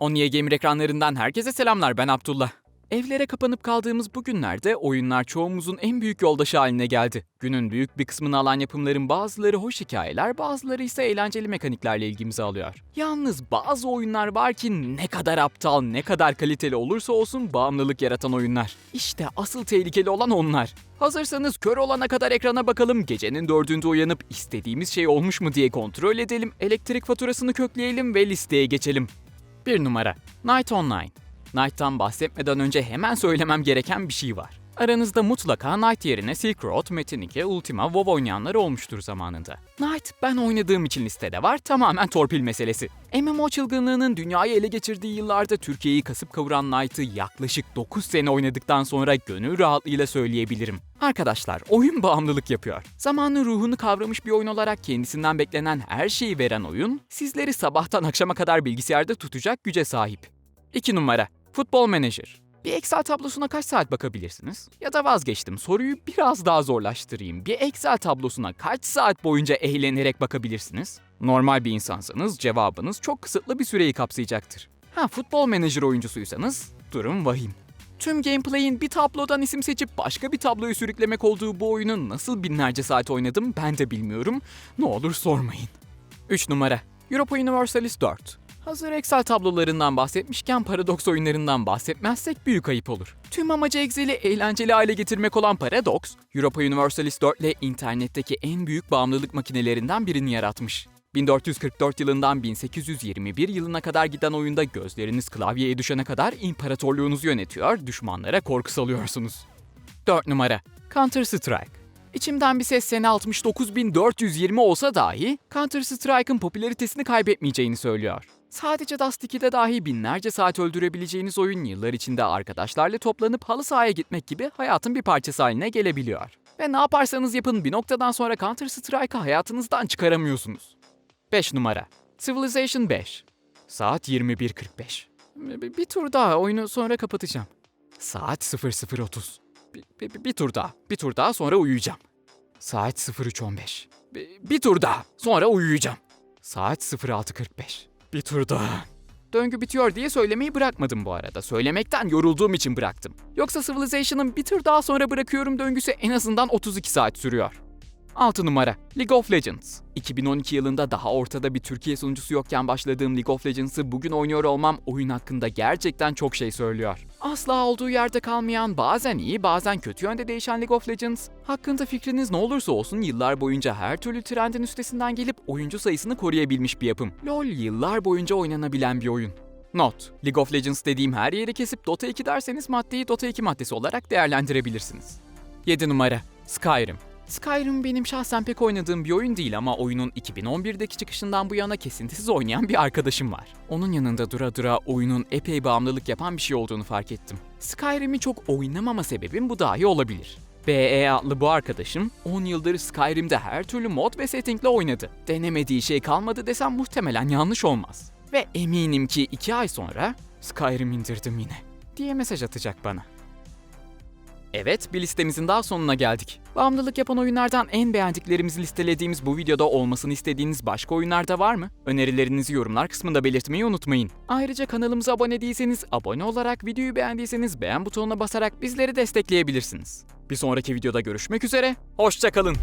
Oniye Gamer ekranlarından herkese selamlar ben Abdullah. Evlere kapanıp kaldığımız bu günlerde oyunlar çoğumuzun en büyük yoldaşı haline geldi. Günün büyük bir kısmını alan yapımların bazıları hoş hikayeler, bazıları ise eğlenceli mekaniklerle ilgimizi alıyor. Yalnız bazı oyunlar var ki ne kadar aptal, ne kadar kaliteli olursa olsun bağımlılık yaratan oyunlar. İşte asıl tehlikeli olan onlar. Hazırsanız kör olana kadar ekrana bakalım, gecenin dördünde uyanıp istediğimiz şey olmuş mu diye kontrol edelim, elektrik faturasını kökleyelim ve listeye geçelim. 1 numara Night Online. Knight'tan bahsetmeden önce hemen söylemem gereken bir şey var. Aranızda mutlaka Knight yerine Silk Road, Metin 2, Ultima, WoW oynayanlar olmuştur zamanında. Knight ben oynadığım için listede var tamamen torpil meselesi. MMO çılgınlığının dünyayı ele geçirdiği yıllarda Türkiye'yi kasıp kavuran Knight'ı yaklaşık 9 sene oynadıktan sonra gönül rahatlığıyla söyleyebilirim. Arkadaşlar oyun bağımlılık yapıyor. Zamanın ruhunu kavramış bir oyun olarak kendisinden beklenen her şeyi veren oyun, sizleri sabahtan akşama kadar bilgisayarda tutacak güce sahip. 2 numara Futbol Manager. Bir Excel tablosuna kaç saat bakabilirsiniz? Ya da vazgeçtim soruyu biraz daha zorlaştırayım. Bir Excel tablosuna kaç saat boyunca eğlenerek bakabilirsiniz? Normal bir insansanız cevabınız çok kısıtlı bir süreyi kapsayacaktır. Ha futbol menajer oyuncusuysanız durum vahim. Tüm gameplay'in bir tablodan isim seçip başka bir tabloyu sürüklemek olduğu bu oyunu nasıl binlerce saat oynadım ben de bilmiyorum. Ne olur sormayın. 3 numara Europa Universalis 4 Hazır Excel tablolarından bahsetmişken Paradox oyunlarından bahsetmezsek büyük ayıp olur. Tüm amacı Excel'i eğlenceli hale getirmek olan Paradox, Europa Universalis 4 ile internetteki en büyük bağımlılık makinelerinden birini yaratmış. 1444 yılından 1821 yılına kadar giden oyunda gözleriniz klavyeye düşene kadar imparatorluğunuzu yönetiyor, düşmanlara korku salıyorsunuz. 4 numara Counter Strike İçimden bir ses sene 69420 olsa dahi Counter Strike'ın popülaritesini kaybetmeyeceğini söylüyor. Sadece Dust 2'de dahi binlerce saat öldürebileceğiniz oyun yıllar içinde arkadaşlarla toplanıp halı sahaya gitmek gibi hayatın bir parçası haline gelebiliyor. Ve ne yaparsanız yapın bir noktadan sonra Counter Strike'ı hayatınızdan çıkaramıyorsunuz. 5 numara Civilization 5 Saat 21.45 Bir, bir tur daha oyunu sonra kapatacağım. Saat 00.30 bir, bir, bir tur daha, bir tur daha sonra uyuyacağım. Saat 03.15 bir, bir tur daha, sonra uyuyacağım. Saat 06.45 bir tur daha. Döngü bitiyor diye söylemeyi bırakmadım bu arada. Söylemekten yorulduğum için bıraktım. Yoksa Civilization'ın bir tur daha sonra bırakıyorum döngüsü en azından 32 saat sürüyor. 6 numara League of Legends. 2012 yılında daha ortada bir Türkiye sunucusu yokken başladığım League of Legends'ı bugün oynuyor olmam oyun hakkında gerçekten çok şey söylüyor. Asla olduğu yerde kalmayan, bazen iyi bazen kötü yönde değişen League of Legends, hakkında fikriniz ne olursa olsun yıllar boyunca her türlü trendin üstesinden gelip oyuncu sayısını koruyabilmiş bir yapım. LoL yıllar boyunca oynanabilen bir oyun. Not, League of Legends dediğim her yeri kesip Dota 2 derseniz maddeyi Dota 2 maddesi olarak değerlendirebilirsiniz. 7 numara Skyrim. Skyrim benim şahsen pek oynadığım bir oyun değil ama oyunun 2011'deki çıkışından bu yana kesintisiz oynayan bir arkadaşım var. Onun yanında dura dura oyunun epey bağımlılık yapan bir şey olduğunu fark ettim. Skyrim'i çok oynamama sebebim bu dahi olabilir. BE adlı bu arkadaşım 10 yıldır Skyrim'de her türlü mod ve settingle oynadı. Denemediği şey kalmadı desem muhtemelen yanlış olmaz. Ve eminim ki 2 ay sonra Skyrim indirdim yine diye mesaj atacak bana. Evet, bir listemizin daha sonuna geldik. Bağımlılık yapan oyunlardan en beğendiklerimizi listelediğimiz bu videoda olmasını istediğiniz başka oyunlar da var mı? Önerilerinizi yorumlar kısmında belirtmeyi unutmayın. Ayrıca kanalımıza abone değilseniz abone olarak, videoyu beğendiyseniz beğen butonuna basarak bizleri destekleyebilirsiniz. Bir sonraki videoda görüşmek üzere, hoşçakalın.